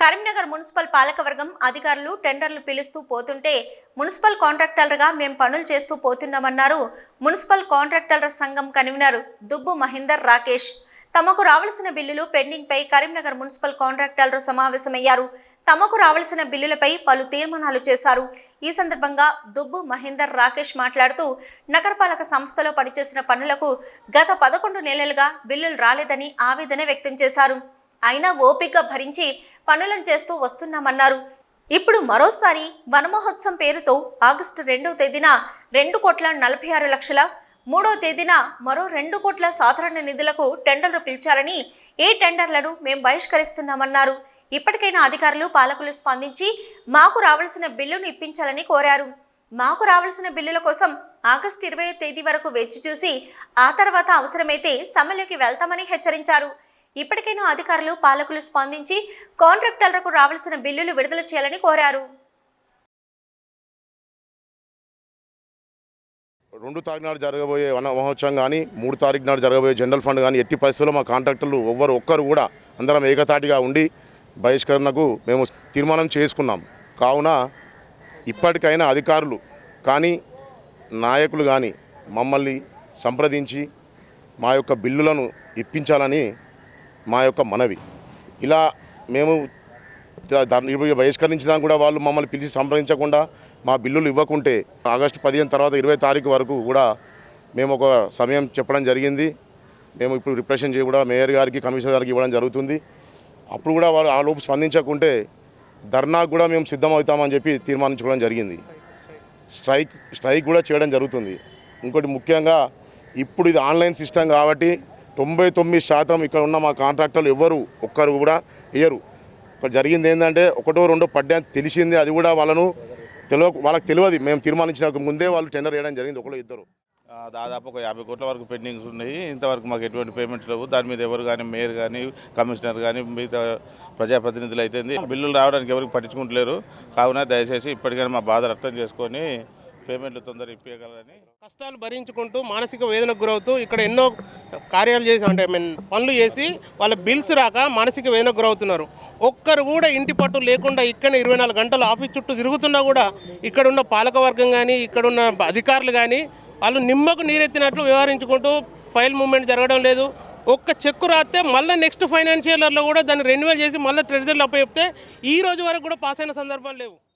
Karimnagar municipal పాలకవర్గం అధికారులు టెండర్లు పిలుస్తూ పోతుంటే మున్సిపల్ కాంట్రాక్టర్గా మేం పనులు చేస్తూ పోతున్నామన్నారు. మున్సిపల్ కాంట్రాక్టర్ల సంఘం కన్వీనర్ దుబ్బు మహేందర్ రాకేష్. తమకు రావాల్సిన బిల్లులు పెండింగ్పై కరీంనగర్ మున్సిపల్ కాంట్రాక్టర్లు సమావేశమయ్యారు. తమకు రావాల్సిన బిల్లులపై పలు తీర్మానాలు చేశారు. ఈ సందర్భంగా దుబ్బు మహేందర్ రాకేష్ మాట్లాడుతూ నగరపాలక సంస్థలో పనిచేసిన పనులకు గత పదకొండు నెలలుగా బిల్లులు రాలేదని ఆవేదన వ్యక్తం చేశారు. అయినా ఓపిక భరించి పనులను చేస్తూ వస్తున్నామన్నారు. ఇప్పుడు మరోసారి వనమహోత్సవం పేరుతో ఆగస్టు రెండవ తేదీన రెండు కోట్ల నలభై ఆరు లక్షల మూడో తేదీన మరో రెండు కోట్ల సాధారణ నిధులకు టెండర్లు పిలిచారని ఏ టెండర్లను మేము బహిష్కరిస్తున్నామన్నారు. ఇప్పటికైనా అధికారులు పాలకులు స్పందించి మాకు రావాల్సిన బిల్లును ఇప్పించాలని కోరారు. మాకు రావాల్సిన బిల్లుల కోసం ఆగస్టు ఇరవై తేదీ వరకు వేచి చూసి ఆ తర్వాత అవసరమైతే సమ్మెలోకి వెళ్తామని హెచ్చరించారు. ఇప్పటికైనా అధికారులు పాలకులు స్పందించి కాంట్రాక్టర్లకు రావాల్సిన బిల్లులు విడుదల చేయాలని కోరారు. రెండు తారీఖు నాడు జరగబోయే వన మహోత్సవం కానీ మూడు తారీఖు నాడు జరగబోయే జనరల్ ఫండ్ కానీ ఎట్టి పరిస్థితుల్లో మా కాంట్రాక్టర్లు ఎవ్వరు ఒక్కరు కూడా అందరం ఏకతాటిగా ఉండి బహిష్కరణకు మేము తీర్మానం చేసుకున్నాం. కావున ఇప్పటికైనా అధికారులు కానీ నాయకులు కానీ మమ్మల్ని సంప్రదించి మా యొక్క బిల్లులను ఇప్పించాలని మా యొక్క మనవి. ఇలా మేము దాన్ని బహిష్కరించినా కూడా వాళ్ళు మమ్మల్ని పిలిచి సంప్రదించకుండా మా బిల్లులు ఇవ్వకుంటే ఆగస్టు పదిహేను తర్వాత ఇరవై తారీఖు వరకు కూడా మేము ఒక సమయం చెప్పడం జరిగింది. మేము ఇప్పుడు రిప్రెషన్ చేయ కూడా మేయర్ గారికి కమిషనర్ గారికి ఇవ్వడం జరుగుతుంది. అప్పుడు కూడా వారు ఆ లోపు స్పందించకుంటే ధర్నాకు కూడా మేము సిద్ధమవుతామని చెప్పి తీర్మానించుకోవడం జరిగింది. స్ట్రైక్ స్ట్రైక్ కూడా చేయడం జరుగుతుంది. ఇంకోటి ముఖ్యంగా ఇప్పుడు ఇది ఆన్లైన్ సిస్టమ్ కాబట్టి తొంభై తొమ్మిది శాతం ఇక్కడ ఉన్న మా కాంట్రాక్టర్లు ఎవరు ఒక్కరు కూడా ఇయ్యరు. ఇక్కడ జరిగింది ఏంటంటే ఒకటో రెండో పడ్డా తెలిసింది అది కూడా వాళ్ళను తెలియ వాళ్ళకి తెలియదు మేము తీర్మానించిన ముందే వాళ్ళు టెండర్ వేయడం జరిగింది ఒకరు ఇద్దరు. దాదాపు ఒక యాభై కోట్ల వరకు పెండింగ్స్ ఉన్నాయి. ఇంతవరకు మాకు ఎటువంటి పేమెంట్స్ లేవు. దాని మీద ఎవరు కానీ మేయర్ కానీ కమిషనర్ కానీ మిగతా ప్రజాప్రతినిధులు అయితే బిల్లులు రావడానికి ఎవరికి పట్టించుకుంటలేరు. కావున దయచేసి ఇప్పటికైనా మా బాధ అర్థం చేసుకొని పేమెంట్లు తొందరగా ఇప్పగలరని కష్టాలు భరించుకుంటూ మానసిక వేదనకు గురవుతూ ఇక్కడ ఎన్నో కార్యాలు చేసి అంటే ఐ మీన్ పనులు చేసి వాళ్ళ బిల్స్ రాక మానసిక వేదనకు గురవుతున్నారు. ఒక్కరు కూడా ఇంటి పట్టు లేకుండా ఇక్కడ ఇరవై నాలుగు గంటలు ఆఫీస్ చుట్టూ తిరుగుతున్నా కూడా ఇక్కడున్న పాలకవర్గం కానీ ఇక్కడున్న అధికారులు కానీ వాళ్ళు నిమ్మకు నీరెత్తినట్లు వ్యవహరించుకుంటూ ఫైల్ మూమెంట్ జరగడం లేదు. ఒక్క చెక్కు రాస్తే మళ్ళీ నెక్స్ట్ ఫైనాన్షియల్ ఇయర్లో కూడా దాన్ని రెన్యువల్ చేసి మళ్ళీ ట్రెజరీలో అప్పచెప్తే ఈ రోజు వరకు కూడా పాస్ అయిన సందర్భాలు లేవు.